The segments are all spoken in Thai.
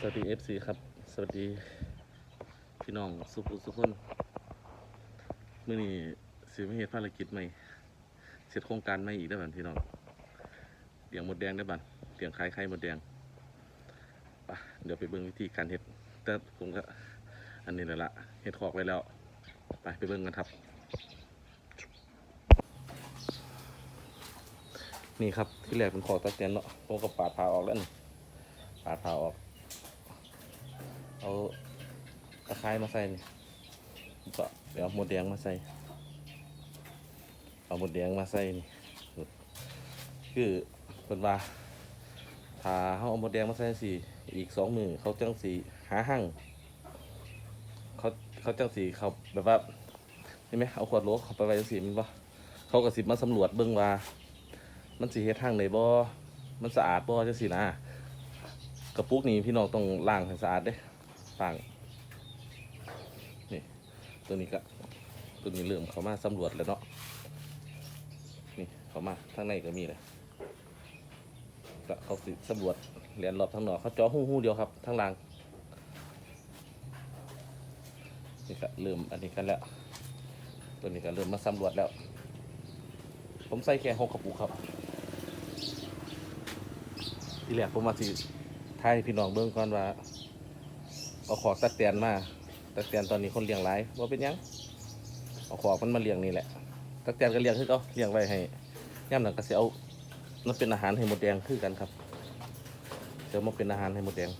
สวัสดีเอฟซีครับ สวัสดี พี่น้องสุขุสุขคนเมื่อนี้สิมาเหตุภารกิจใหม่เสร็จโครงการใหม่อีกได้วบันพี่น้องเลี้ยงหมดแดงได้บันเลี้ยงคล้ายไข่หมดแดงไปะเดี๋ยวไปเบิ่งวิธีการเฮ็ดแต่ผมก็อันนี้แหละละเฮ็ดขอกไว้แล้ว ไปไปเบิ่งกันครับ นี่ครับที่แรกเป็นขอกตะเกียนเนาะผมก็ปาดผ่าออกแล้วนี่ปาดผ่าออก เอาตะไคร้มาใส่นี่ก็เดี๋ยวเอาหมดแดงมาใส่ เอาหมดแดงมาใส่นี่คือเป็นว่าถ้าเขาเอาหมดแดงมาใส่สิอีกสองมือเขาจังสีหาหั่งเขาเขาจังสีเขาแบบว่าเห็นไหมเอาขวดโหลเขาไปไว้จังสีมันปะเขาก็สิมาสำรวจเบื้องว่า มันสีเฮ็ดหั่งในบ่มันสะอาดบ่จังสีนะกระปุกนี้พี่น้องต้องล้างให้สะอาดเด้ ต่างนี่ตัวนี้ก็ตัวนี้เริ่มเขามาสำรวจแล้วเนาะนี่เขามาข้างในก็มีเลยก็เขาสิสำรวจเรียนรอบทางหนอเขาจาะหูหูเดียวครับทางล่างนี่ก็เริ่มอันนี้กันแล้ว ตัวนี้ก็เริ่มมาสำรวจแล้ว ผมใส่แค่หกกระปุกครับทีแรกผมมาสิทายพี่น้องเบิ่งก่อนว่า เอาขอตักเตียนมาตักเตียนตอนนี้คนเลี้ยงหลายว่าเป็นยังเอาขอมันมาเลี้ยงนี่แหละตักเตียนก็เลี้ยงคือเขาเลี้ยงไว้ให้ย่ำหนังก็เสียเอามันเป็นอาหารให้หมดแดงคือกันครับเดี๋ยวมาเป็นอาหารให้หมดแดง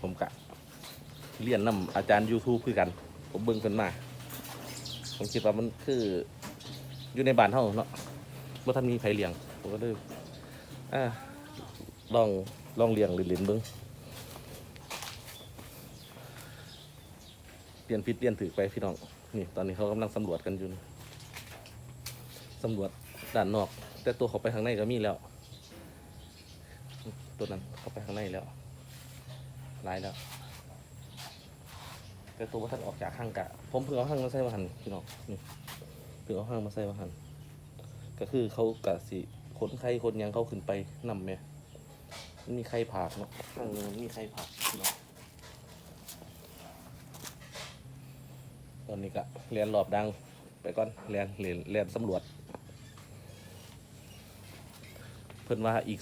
ผมกะเรียนนํอาจารย์ YouTube คือกัน ผมเบิ่งกันมา ผมคิดว่ามันคือ อยู่ในบ้านเฮาเนาะว่าท่านมีไผเลี้ยง ผมก็เลยอ่า ลองลองเลี้ยงลินลินๆเบิ้งเปลี่ยนผิดเปลี่ยนถือไปพี่น้องนี่ตอนนี้เขากำลังสำรวจกันอยู่นี่สำรวจด้านนอก แต่ตัวเขาไปข้างในก็มีแล้ว ตัวนั้นเขาไปข้างในแล้วหลายแล้วแต่ตัวว่าท่านออกจากห้างกะ ผมเพิ่งเอาห้างมาใส่มาหันพี่น้องนี่เพิ่งเอาห้างมาใส่มาหันก็คือเขากะสิขนไข่คนยังเขาขึ้นไปนำแม่ มันมีไข่ผักเนาะข้างนึงมันมีไข่ผักเนาะตอนนี้ก็เรียนรอบดังไปก่อนเรียนเรียนเรียนสำรวจ เพิ่นว่าอีก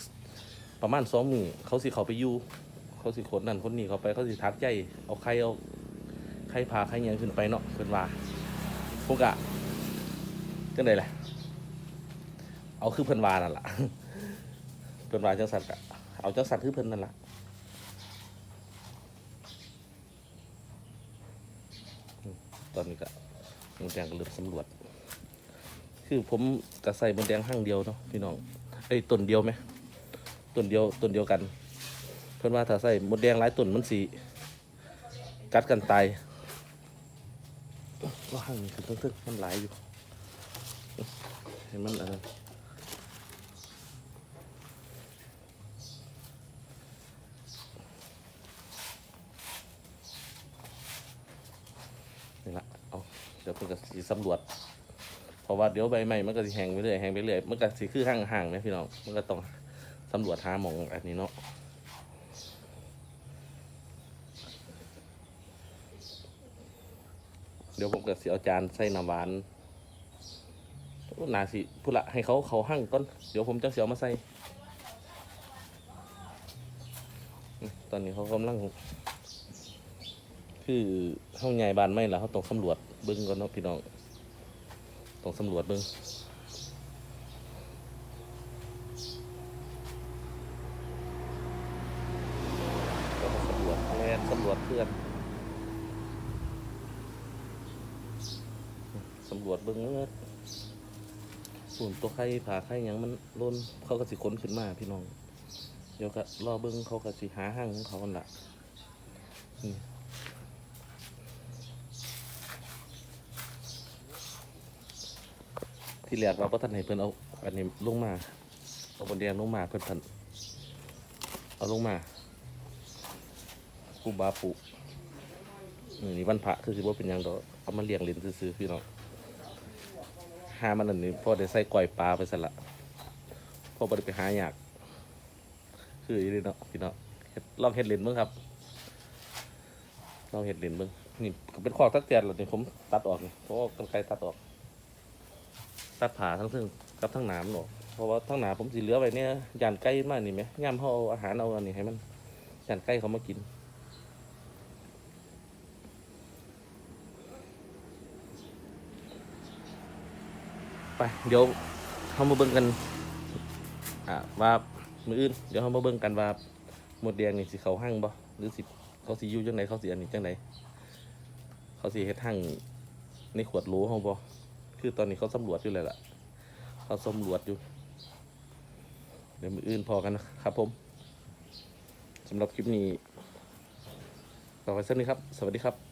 ประมาณสองมือเขาสิเขาไปอยู่เขาสิคนนั่นคนนี้เขาไปเขาสิทักใจเอาไข่เอาไข่พาไข่หยังขึ้นไปเนาะเพิ่นว่าพวกอะจังได๋ล่ะเอาคือเพิ่นว่านั่นล่ะเพิ่นว่าจังซั่นกะ เอาจังสัตว์คือเพิ่นนั่นแหละตอนนี้ก็มดแดงก็เริ่มสำรวจ คือผมกระใส่มดแดงห้างเดียวเนาะพี่น้องเอ้ยต้นเดียวไหมต้นเดียวต้นเดียวกัน เพิ่นว่าถ้าใส่มดแดงหลายต้นมันสีกัดกันตายว่าห้างนี้คือทึ่งๆมันหลายอยู่ เห็นมันอะไร นี่ละ เดี๋ยวเพิ่นก็สิสำรวจ เพราะว่าเดี๋ยวใบใหม่มันก็สิแห้งไปเรื่อยแห้งไปเรื่อยมันก็สิคือห่างห่างๆนะพี่น้องมันก็ต้องสำรวจหาหมองอันนี้เนาะเดี๋ยวผมก็สิเอาจานใส่น้ำหวานนาสิพูดละให้เขาเขาหั่งก่อนเดี๋ยวผมจะเสียวมาใส่ตอนนี้เขากำลัง คือห้องใหญ่บานไม่ละเขาต้องสำรวจ เบิ้งก่อนเนาะพี่น้องต้องสำรวจเบิ้งต้องสำรวจแลนสำรวจเพื่อนสำรวจเบิ้งเมื่อส่วนตัวไข่ผ่าไข่ยังมันล้นเขาก็สิค้นขึ้นมาพี่น้องเดี๋ยวก็รอเบิ้งเขาก็สิหาห้างของเขากันละนี่ ที่แรกเราก็ท่านให้เพิ่นเอาอันนี้ลงมาเอาบนแดงลงมาเพิ่นท่านเอาลงมาปูบาปูอืมนี่วันพระคือสิว่าเป็นยังดอกเอามาเลี้ยงเล่นซื่อๆพี่น้องหามันอันนี้พ่อได้ใส่ก้อยปลาไปสละพอบ่ได้ไปหาอยากคืออีเลยเนาะพี่เนาะเฮ็ดลองเฮ็ดเลนเบิ่งครับลองเฮ็ดเลนเบิ่งนี่เป็นขอกตักแตนแล้วนี่ผมตัดออกนี่เพราะว่ากันไกรตัดออก ตัดผ่าทั้งซึ่งกับทั้งหนามออกเพราะว่าทั้งหนาผมสิเหลือไว้เนี่ยยานไก่มากนี่ไหมย่ำเขาเอาอาหารเอาอันนี้ให้มันยานไก่เขามากินไปเดี๋ยวเขามาเบิ่งกันอ่าว่ามืออื่นเดี๋ยวเขามาเบิ่งกันว่าหมดแดงนี่สิเขาหั่งบ่หรือสิเขาสิอยู่จังไดเขาสิอันนี้จังไดเขาสิเฮ็ดหั่งในขวดโหลเขาบ่ คือตอนนี้เขาสำรวจอยู่เลยล่ะ เขาสำรวจอยู่ เดี๋ยวมืออื่นพอกันนะครับผมสำหรับคลิปนี้ต่อไปสักนี้ครับ สวัสดีครับ